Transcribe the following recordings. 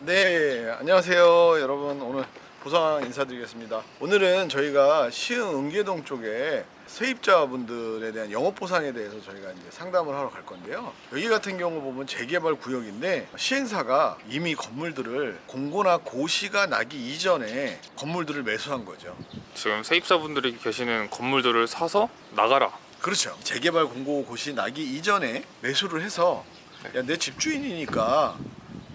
네, 안녕하세요, 여러분. 오늘 보상 인사드리겠습니다. 오늘은 저희가 시흥 은계동 쪽에 세입자분들에 대한 영업 보상에 대해서 저희가 이제 상담을 하러 갈 건데요. 여기 같은 경우 보면 재개발 구역인데 시행사가 이미 건물들을 공고나 고시가 나기 이전에 건물들을 매수한 거죠. 지금 세입자분들이 계시는 건물들을 사서 나가라. 그렇죠. 재개발 공고 고시 나기 이전에 매수를 해서 야, 내 집주인이니까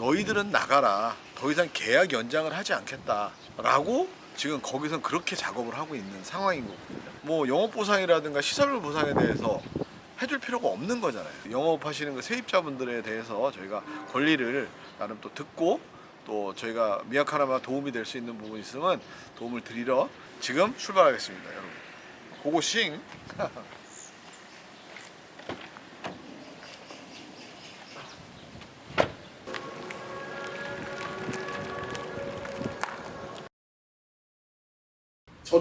너희들은 나가라. 더 이상 계약 연장을 하지 않겠다라고 지금 거기서 그렇게 작업을 하고 있는 상황인 거거든요. 뭐 영업 보상이라든가 시설물 보상에 대해서 해줄 필요가 없는 거잖아요. 영업하시는 그 세입자분들에 대해서 저희가 권리를 나름 또 듣고 또 저희가 미약하나마 도움이 될 수 있는 부분이 있으면 도움을 드리러 지금 출발하겠습니다, 여러분. 고고싱.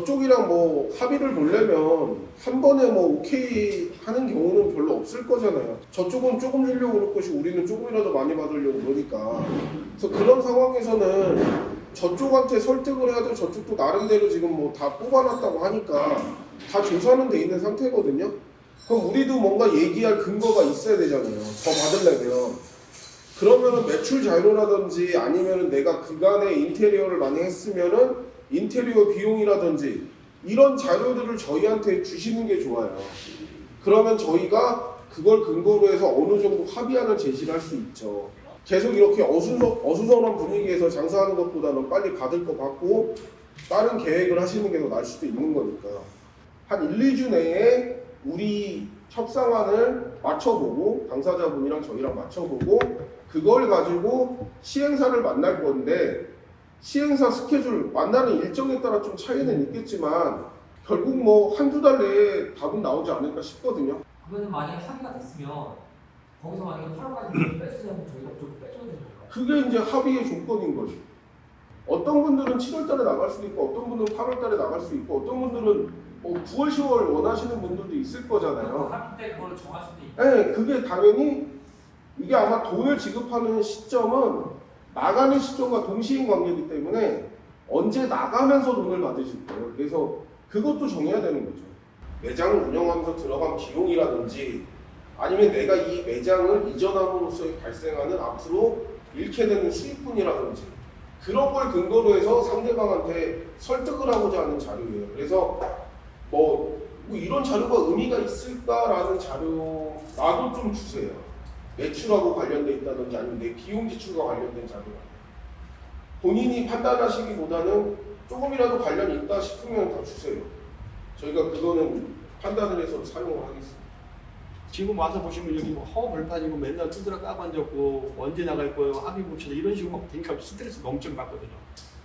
저쪽이랑 뭐 합의를 보려면 한 번에 뭐 오케이 하는 경우는 별로 없을 거잖아요. 저쪽은 조금 주려고 그럴 것이 우리는 조금이라도 많이 받으려고 그러니까. 그래서 그런 상황에서는 저쪽한테 설득을 해도 저쪽도 나름대로 지금 뭐 다 뽑아놨다고 하니까 다 조사는 돼 있는 상태거든요. 그럼 우리도 뭔가 얘기할 근거가 있어야 되잖아요. 더 받으려면. 그러면은 매출 자료라든지 아니면은 내가 그간에 인테리어를 많이 했으면은 인테리어 비용이라든지 이런 자료들을 저희한테 주시는 게 좋아요. 그러면 저희가 그걸 근거로 해서 어느 정도 합의안을 제시를 할 수 있죠. 계속 이렇게 어수선, 어수선한 분위기에서 장사하는 것보다는 빨리 받을 거 받고 다른 계획을 하시는 게 더 나을 수도 있는 거니까. 한 1, 2주 내에 우리 협상안을 맞춰보고 당사자분이랑 저희랑 맞춰보고 그걸 가지고 시행사를 만날 건데 시행사 스케줄 만나는 일정에 따라 좀 차이는 있겠지만 결국 뭐 한두 달 내에 답은 나오지 않을까 싶거든요. 그러면 만약에 합의가 됐으면 거기서 만약에 8월까지 빼주자면 저희가 좀 빼줘야 되는 건가요? 그게 이제 합의의 조건인 거죠. 어떤 분들은 7월 달에 나갈 수도 있고 어떤 분들은 8월 달에 나갈 수 있고 어떤 분들은 뭐 9월, 10월 원하시는 분들도 있을 거잖아요. 합의 때 그걸 정할 수도 있고 네, 그게 당연히 이게 아마 돈을 지급하는 시점은 나가는 시점과 동시인 관계이기 때문에 언제 나가면서 돈을 받으실 거예요. 그래서 그것도 정해야 되는 거죠. 매장을 운영하면서 들어간 비용이라든지 아니면 내가 이 매장을 이전함으로써 발생하는 앞으로 잃게 되는 수익분이라든지 그런 걸 근거로 해서 상대방한테 설득을 하고자 하는 자료예요. 그래서 뭐, 뭐 이런 자료가 의미가 있을까라는 자료 나도 좀 주세요. 매출하고 관련돼 있다든지 아니면 내 비용 지출과 관련된 자료. 본인이 판단하시기보다는 조금이라도 관련이 있다 싶으면 다 주세요. 저희가 그거는 판단을 해서 사용을 하겠습니다. 지금 와서 보시면 여기 뭐 허벌판이고 맨날 두드러 앉았고 언제 나갈 거예요 합의 봅시다 이런 식으로 막 되니까 스트레스 엄청 받거든요.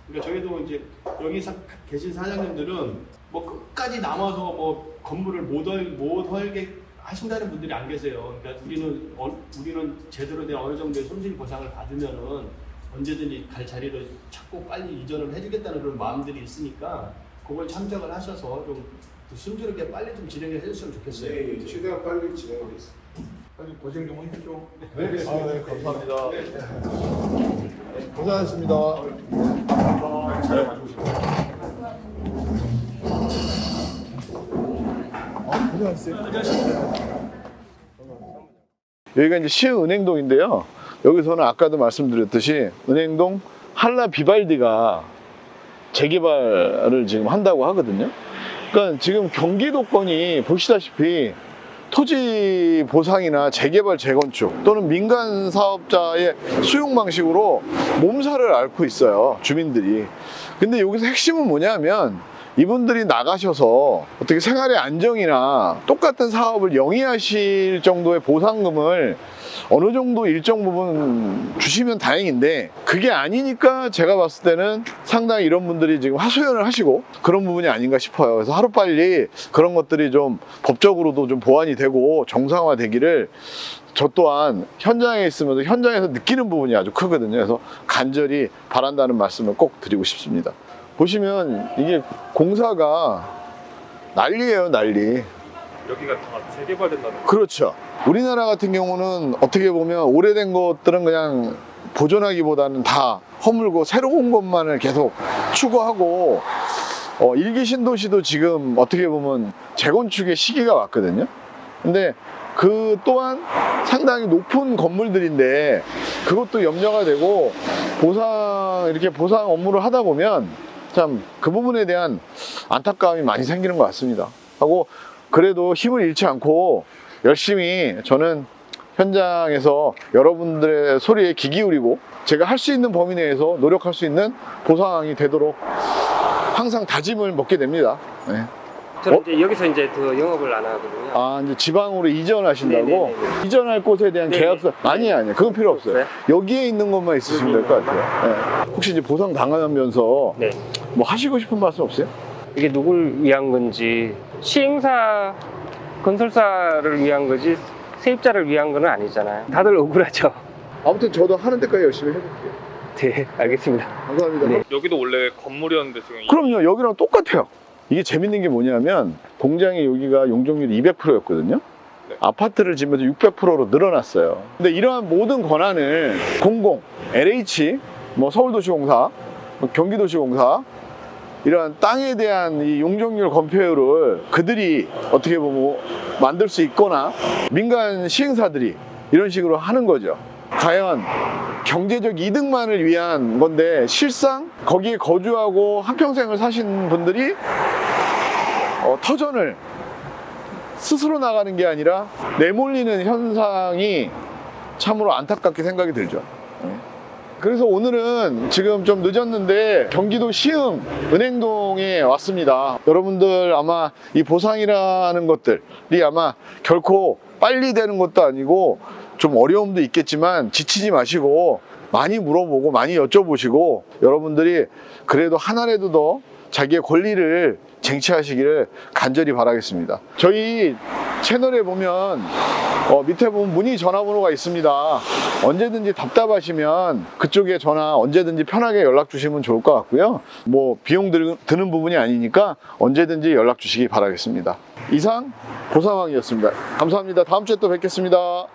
그러니까 저희도 이제 여기 사, 계신 사장님들은 뭐 끝까지 남아서 뭐 건물을 못, 헐, 못 헐게 하신다는 분들이 안 계세요. 그러니까 우리는 어, 우리는 제대로 된 어느 정도의 손실 보상을 받으면은 언제든지 갈 자리를 찾고 빨리 이전을 해주겠다는 그런 마음들이 있으니까 그걸 참작을 하셔서 좀 순조롭게 빨리 좀 진행을 해줬으면 좋겠어요. 네, 최대한 빨리 진행하겠습니다. 빨리 고생 좀 해주죠. 네, 아, 네, 감사합니다. 네, 고생하셨습니다. 잘 가져오세요. 아, 고생하셨어요. 여기가 이제 시흥은행동인데요. 여기서는 아까도 말씀드렸듯이 은행동 한라 비발디가 재개발을 지금 한다고 하거든요. 그러니까 지금 경기도권이 보시다시피 토지 보상이나 재개발 재건축 또는 민간 사업자의 수용 방식으로 몸살을 앓고 있어요 주민들이 근데 여기서 핵심은 뭐냐면 이분들이 나가셔서 어떻게 생활의 안정이나 똑같은 사업을 영위하실 정도의 보상금을 어느 정도 일정 부분 주시면 다행인데 그게 아니니까 제가 봤을 때는 상당히 이런 분들이 지금 하소연을 하시고 그런 부분이 아닌가 싶어요. 그래서 하루빨리 그런 것들이 좀 법적으로도 좀 보완이 되고 정상화 되기를 저 또한 현장에 있으면서 현장에서 느끼는 부분이 아주 크거든요. 그래서 간절히 바란다는 말씀을 꼭 드리고 싶습니다. 보시면 이게 공사가 난리예요, 난리. 여기가 다 재개발된다는 거. 그렇죠. 우리나라 같은 경우는 어떻게 보면 오래된 것들은 그냥 보존하기보다는 다 허물고 새로운 것만을 계속 추구하고 어, 일기 신도시도 지금 어떻게 보면 재건축의 시기가 왔거든요. 근데 그 또한 상당히 높은 건물들인데 그것도 염려가 되고 보상 이렇게 보상 업무를 하다 보면 참 그 부분에 대한 안타까움이 많이 생기는 것 같습니다. 하고 그래도 힘을 잃지 않고 열심히 저는 현장에서 여러분들의 소리에 귀 기울이고 제가 할 수 있는 범위 내에서 노력할 수 있는 보상이 되도록 항상 다짐을 먹게 됩니다. 네. 저는 어? 이제 여기서 이제 더 영업을 안 하거든요. 아, 이제 지방으로 이전하신다고? 네네네네. 이전할 곳에 대한 네네. 계약서? 아니에요, 아니에요. 그건 필요 없어요. 없어요? 여기에 있는 것만 있으시면 될 것 같아요. 네. 혹시 이제 보상 당하면서 네. 뭐 하시고 싶은 말씀 없어요? 이게 누굴 위한 건지 시행사 건설사를 위한 거지 세입자를 위한 건 아니잖아요. 다들 억울하죠. 아무튼 저도 하는 데까지 열심히 해볼게요. 네, 알겠습니다. 감사합니다. 네. 여기도 원래 건물이었는데 지금 이- 그럼요, 여기랑 똑같아요. 이게 재밌는 게 뭐냐면 공장이 여기가 용적률이 200%였거든요. 네. 아파트를 지면서 600%로 늘어났어요. 근데 이러한 모든 권한을 공공, LH, 뭐 서울도시공사, 뭐 경기도시공사 이러한 땅에 대한 이 용적률 검표율을 그들이 어떻게 보면 만들 수 있거나 민간 시행사들이 이런 식으로 하는 거죠. 과연 경제적 이득만을 위한 건데 실상 거기에 거주하고 한평생을 사신 분들이 어, 터전을 스스로 나가는 게 아니라 내몰리는 현상이 참으로 안타깝게 생각이 들죠. 네. 그래서 오늘은 지금 좀 늦었는데 경기도 시흥 은행동에 왔습니다. 여러분들 아마 이 보상이라는 것들이 아마 결코 빨리 되는 것도 아니고 좀 어려움도 있겠지만 지치지 마시고 많이 물어보고 많이 여쭤보시고 여러분들이 그래도 하나라도 더 자기의 권리를 쟁취하시기를 간절히 바라겠습니다. 저희 채널에 보면 어, 밑에 보면 문의 전화번호가 있습니다. 언제든지 답답하시면 그쪽에 전화 언제든지 편하게 연락 주시면 좋을 것 같고요. 뭐 비용 들- 드는 부분이 아니니까 언제든지 연락 주시기 바라겠습니다. 이상 보상왕이었습니다. 감사합니다. 다음 주에 또 뵙겠습니다.